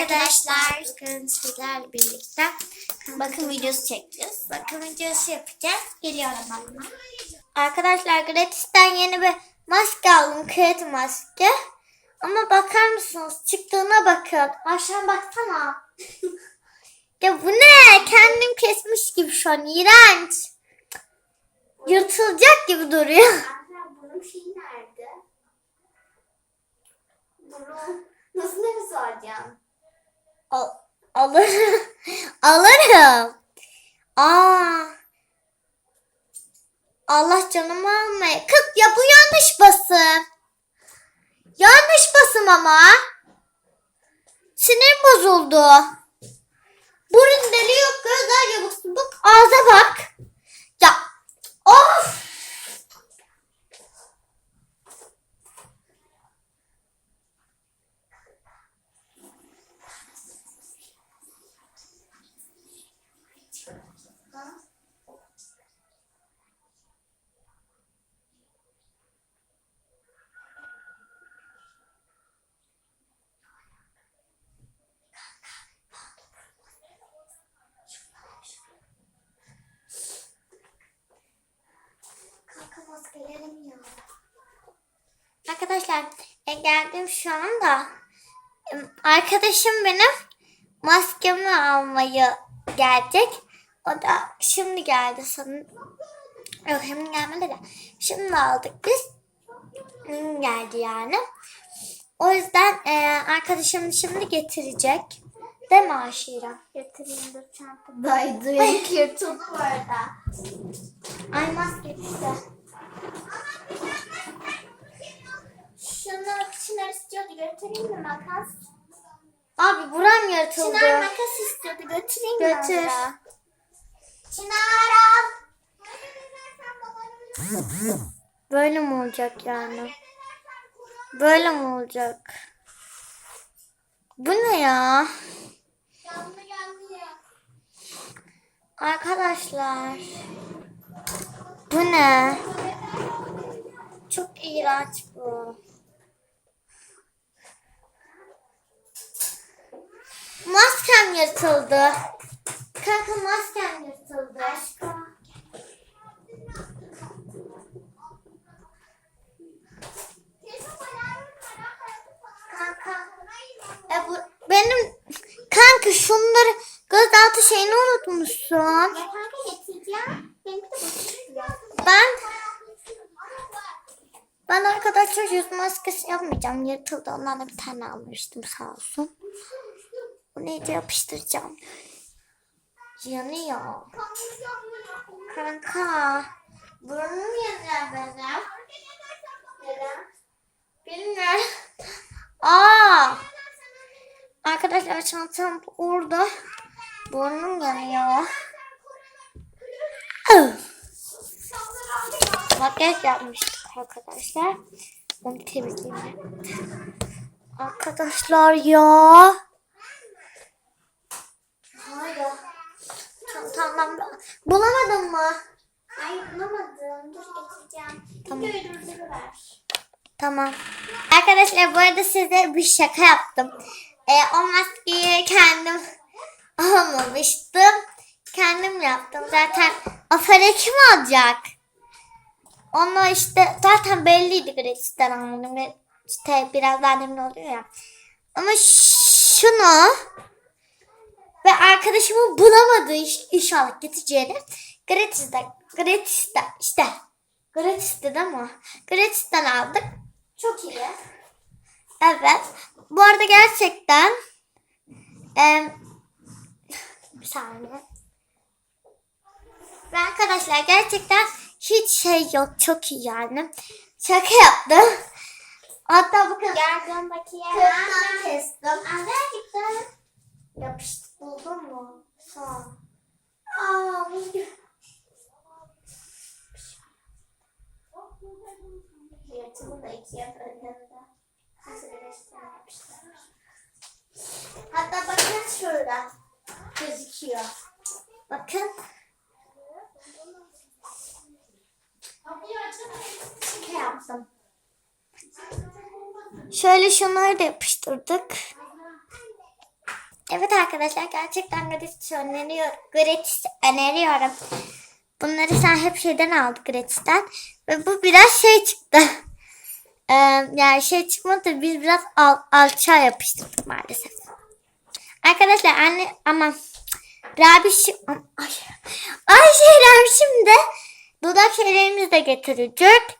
Arkadaşlar bugün sizlerle birlikte bakım videosu çekeceğiz. Bakım videosu yapacağız. Geliyorum bana. Arkadaşlar gratisten yeni bir maske aldım. Kreatif maske. Ama bakar mısınız? Çıktığına bakın. Aşağı baksana. ya bu ne? Kendim kesmiş gibi şu an. İğrenç. Yırtılacak gibi duruyor. Bunun şeyi nerede? Bunun nasıl nefes alacağım? Al alırım. alırım. Aa. Allah canımı almaya. Kız ya bu yanlış basım. Yanlış basım ama. Sinir bozuldu. Burun deli yok gözler yabuksun. Bak ağza bak. Ya of. Kanka maskelerim ya. Arkadaşlar e, geldim şu anda. E, Arkadaşım benim maskemi almaya gelecek. O da şimdi geldi sanırım. Yok şimdi gelmedi de. Şimdi aldık biz. Şimdi geldi yani. O yüzden e, arkadaşım şimdi getirecek. Değil mi Aşira? Getireyim dur çantamdaydı. İlk yırtıldı bu arada. Ay maske işte. Şunu Çınar istiyordu götüreyim mi makas? Abi yırtıldı. Çınar makas istiyordu götüreyim mi? Götür. Çınar al. Böyle mi olacak yani? Böyle mi olacak? Bu ne ya. Arkadaşlar. Bu ne? Çok iğrenç bu. Maskem yırtıldı. Kanka maskem yırtıldı. Aşkım. Kanka. E bu benim kanka şunları gözaltı şeyini unutmuşsun. Ya kanka getireceğim. Benimki de bakıyor. Ben ben arkadaşlar yüz maskesi yapmayacağım. Yırtıldı. Ondan da bir tane almıştım sağ olsun. Bu neydi yapıştıracağım. Yanıyor. Kanka. Burnum yanıyor benim. Neden? Bilmiyorum. Aa. Arkadaşlar çantam orada. Burnum yanıyor. Makyaj yapmıştık arkadaşlar. Onu temizleyeyim. Arkadaşlar ya. Hayır. Çantamdan bulamadın mı? Ay bulamadım. Dur getireceğim. Tamam. Bir durduruver. Tamam. Arkadaşlar bu arada size bir şaka yaptım. Ee, o maskeyi kendim almamıştım. Kendim yaptım. Zaten afere kim alacak? Onu işte zaten belliydi gratisten aldım. İşte biraz daha emin oluyor ya. Ama şunu ve arkadaşımın bulamadığı iş, inşallah getireceğini gratisten, gratisten işte gratisten ama gratisten aldık. Çok iyi. Evet. Bu arada gerçekten em, bir saniye. Ve arkadaşlar gerçekten hiç şey yok. Çok iyi yani. Şaka yaptım. Hatta bakın. Gel dön bakayım. Kırktan kestim. Azra'cık Yapıştı. Buldun mu? Sağ ol. Aa, buz gibi. Yırtımı da ikiye böldüğümde. Nasıl bir resim yapmışlar. Hatta bakın şurada. Gözüküyor. Bakın. Yaptım. Şöyle şunları da yapıştırdık. Evet arkadaşlar gerçekten gratis öneriyorum. Gratis öneriyorum. Bunları sen hep şeyden aldık gratis'ten. Ve bu biraz şey çıktı. Ee, yani şey çıkmadı da biz biraz al, alçağa yapıştırdık maalesef. Arkadaşlar anne ama Rabiş ay, Ayşe Rabişim de dudak şeylerimizi de getirecek.